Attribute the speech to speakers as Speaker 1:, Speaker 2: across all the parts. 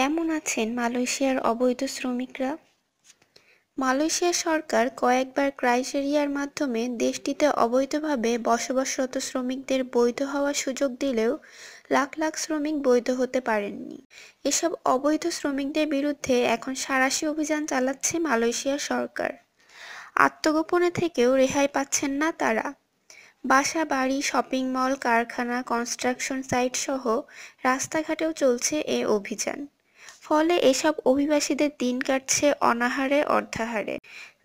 Speaker 1: কেমন আছেন মালয়েশিয়ার অবৈধ শ্রমিকরা? মালয়েশিয়া সরকার কয়েকবার ক্রাইটেরিয়ার মাধ্যমে দেশটিতে অবৈধভাবে বসবাসরত শ্রমিকদের বৈধ হওয়ার সুযোগ দিলেও লাখ লাখ শ্রমিক বৈধ হতে পারেননি। এসব অবৈধ শ্রমিকদের বিরুদ্ধে এখন সারাশি অভিযান চালাচ্ছে মালয়েশিয়া সরকার। আত্মগোপনে থেকেও রেহাই পাচ্ছেন না তারা। বাসা, বাড়ি, শপিং মল, কারখানা, কনস্ট্রাকশন সাইট সহ রাস্তাঘাটেও চলছে এ অভিযান। ফলে এসব অভিবাসীদের দিন কাটছে অনাহারে, অর্ধাহারে।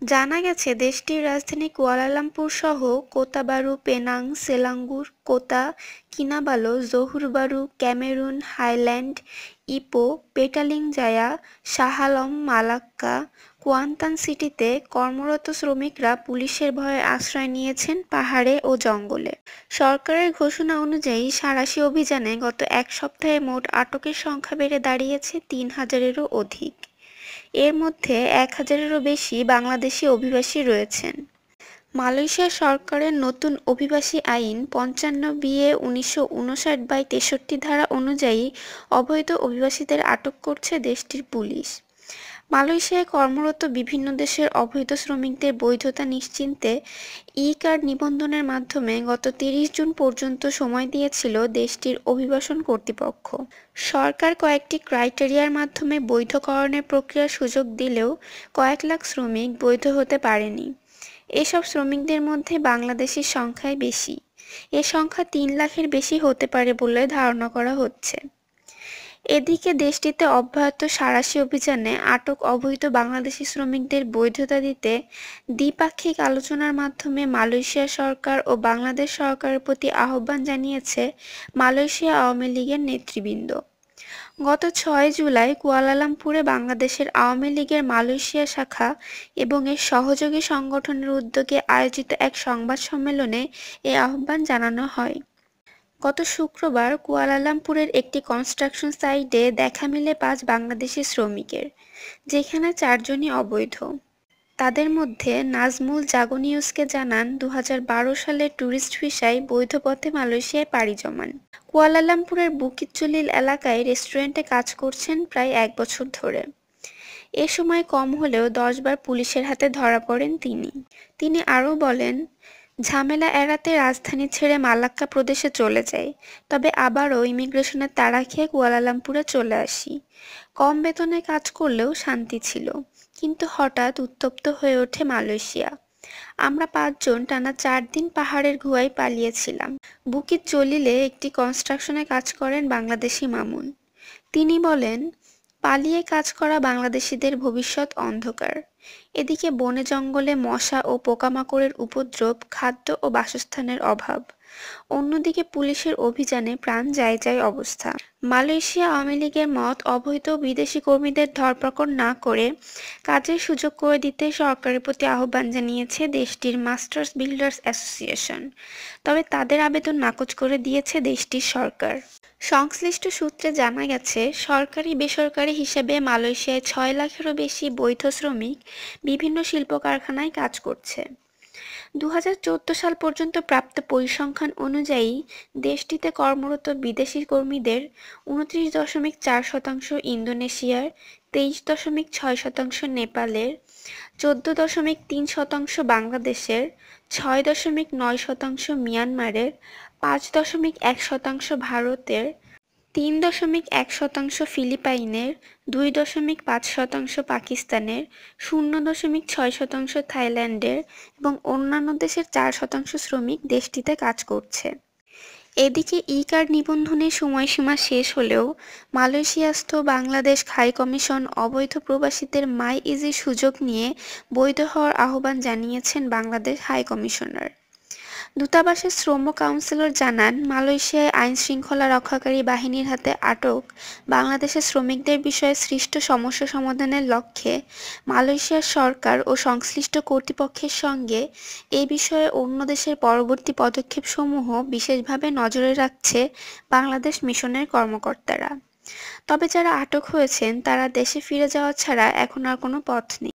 Speaker 1: জানা গেছে, দেশটির রাজধানী কুয়ালালামপুর সহ Kota Bharu, Penang, Selangor, Kota, Kinabalu, Johor Bahru, Cameron, Highland Ipoh, Petaling Jaya, Shah Alam, Malacca, Kuantan সিটিতে কর্মরত শ্রমিকরা পুলিশের ভয়ে আশ্রয় নিয়েছেন পাহাড়ে ও জঙ্গলে। সরকারের ঘোষণা অনুযায়ী সারাশি অভিযানে গত এক সপ্তাহে মোট আটকের সংখ্যা বেড়ে দাঁড়িয়েছে তিন হাজারেরও অধিক। এর মধ্যে এক হাজারেরও বেশি বাংলাদেশি অভিবাসী রয়েছেন। মালয়েশিয়া সরকারের নতুন অভিবাসী আইন পঞ্চান্ন বিএ উনিশশো উনষাট বাই তেষট্টি ধারা অনুযায়ী অবৈধ অভিবাসীদের আটক করছে দেশটির পুলিশ। মালয়েশিয়ায় কর্মরত বিভিন্ন দেশের অবৈধ শ্রমিকদের বৈধতা নিশ্চিন্তে ই কার্ড নিবন্ধনের মাধ্যমে গত তিরিশ জুন পর্যন্ত সময় দিয়েছিল দেশটির অভিবাসন কর্তৃপক্ষ। সরকার কয়েকটি ক্রাইটেরিয়ার মাধ্যমে বৈধকরণের প্রক্রিয়ার সুযোগ দিলেও কয়েক লাখ শ্রমিক বৈধ হতে পারেনি। এসব শ্রমিকদের মধ্যে বাংলাদেশের সংখ্যাই বেশি। এ সংখ্যা তিন লাখের বেশি হতে পারে বলে ধারণা করা হচ্ছে। এদিকে দেশটিতে অব্যাহত সারাশি অভিযানে আটক অবৈধ বাংলাদেশি শ্রমিকদের বৈধতা দিতে দ্বিপাক্ষিক আলোচনার মাধ্যমে মালয়েশিয়া সরকার ও বাংলাদেশ সরকারের প্রতি আহ্বান জানিয়েছে মালয়েশিয়া আওয়ামী লীগের নেতৃবৃন্দ। গত ছয় জুলাই কুয়ালালামপুরে বাংলাদেশের আওয়ামী লীগের মালয়েশিয়া শাখা এবং এর সহযোগী সংগঠনের উদ্যোগে আয়োজিত এক সংবাদ সম্মেলনে এ আহ্বান জানানো হয়। গত শুক্রবার কুয়ালালামপুরের একটি কনস্ট্রাকশন সাইটে দেখা মিলে পাঁচ বাংলাদেশি শ্রমিকের, যেখানে চারজনই অবৈধ। তাদের মধ্যে নাজমুল জাগনিউসকে জানান দু সালে ট্যুরিস্ট ভিসায় বৈধ পথে মালয়েশিয়ায় পাড়ি জমান। কুয়ালালামপুরের বুকিচুলিল এলাকায় রেস্টুরেন্টে কাজ করছেন প্রায় এক বছর ধরে। এ সময় কম হলেও দশবার পুলিশের হাতে ধরা পড়েন তিনি। তিনি আরও বলেন ঝামেলা এড়াতে রাজধানী ছেড়ে মালাক্কা প্রদেশে চলে যাই। তবে আবারও ইমিগ্রেশনের তাড়া খেয়ে কুয়ালালামপুরে চলে আসি। কম বেতনে কাজ করলেও শান্তি ছিল, কিন্তু হঠাৎ উত্তপ্ত হয়ে ওঠে মালয়েশিয়া। আমরা পাঁচজন টানা চার দিন পাহাড়ের গুহায় পালিয়েছিলাম। বুকিত চলিলে একটি কনস্ট্রাকশনে কাজ করেন বাংলাদেশি মামুন। তিনি বলেন পালিয়ে কাজ করা বাংলাদেশিদের ভবিষ্যৎ অন্ধকার। এদিকে বনে জঙ্গলে মশা ও পোকামাকড়ের উপদ্রব, খাদ্য ও বাসস্থানের অভাব। অন্যদিকে পুলিশের অভিযানে প্রাণ যায় যায় অবস্থা। মালয়েশিয়া আওয়ামী লীগের মত অবৈধ বিদেশি কর্মীদের ধরপাকড় না করে কাজের সুযোগ করে দিতে সরকারের প্রতি আহ্বান জানিয়েছে দেশটির মাস্টার্স বিল্ডার্স অ্যাসোসিয়েশন। তবে তাদের আবেদন নাকচ করে দিয়েছে দেশটির সরকার। সংশ্লিষ্ট সূত্রে জানা গেছে, সরকারি বেসরকারি হিসেবে মালয়েশিয়ায় ছয় লাখেরও বেশি বৈধ শ্রমিক বিভিন্ন শিল্প কারখানায় কাজ করছে। দু হাজার চোদ্দ সাল পর্যন্ত প্রাপ্ত পরিসংখ্যান অনুযায়ী, দেশটিতে কর্মরত বিদেশি কর্মীদের উনত্রিশ দশমিক চার শতাংশ ইন্দোনেশিয়ার, তেইশ দশমিক ছয় শতাংশ নেপালের, চোদ্দ দশমিক তিন শতাংশ বাংলাদেশের, ছয় দশমিক নয় শতাংশ মিয়ানমারের, পাঁচ দশমিক এক শতাংশ ভারতের তিন দশমিক এক শতাংশ ফিলিপাইনের, দুই দশমিক পাঁচ শতাংশ পাকিস্তানের, শূন্য দশমিক ছয় শতাংশ থাইল্যান্ডের এবং অন্যান্য দেশের চার শতাংশ শ্রমিক দেশটিতে কাজ করছে। এদিকে ই কার্ড নিবন্ধনের সময়সীমা শেষ হলেও মালয়েশিয়াস্থ বাংলাদেশ হাই কমিশন অবৈধ প্রবাসীদের মাই ইজি সুযোগ নিয়ে বৈধ হওয়ার আহ্বান জানিয়েছেন বাংলাদেশ হাই কমিশনার। দূতাবাসের শ্রম কাউন্সিলর জানান, মালয়েশিয়ায় আইন শৃঙ্খলা রক্ষাকারী বাহিনীর হাতে আটক বাংলাদেশের শ্রমিকদের বিষয়ে সৃষ্ট সমস্যা সমাধানের লক্ষ্যে মালয়েশিয়ার সরকার ও সংশ্লিষ্ট কর্তৃপক্ষের সঙ্গে এ বিষয়ে অন্য দেশের পরবর্তী পদক্ষেপসমূহ বিশেষভাবে নজরে রাখছে বাংলাদেশ মিশনের কর্মকর্তারা। তবে যারা আটক হয়েছেন, তারা দেশে ফিরে যাওয়া ছাড়া এখন আর কোনো পথ নেই।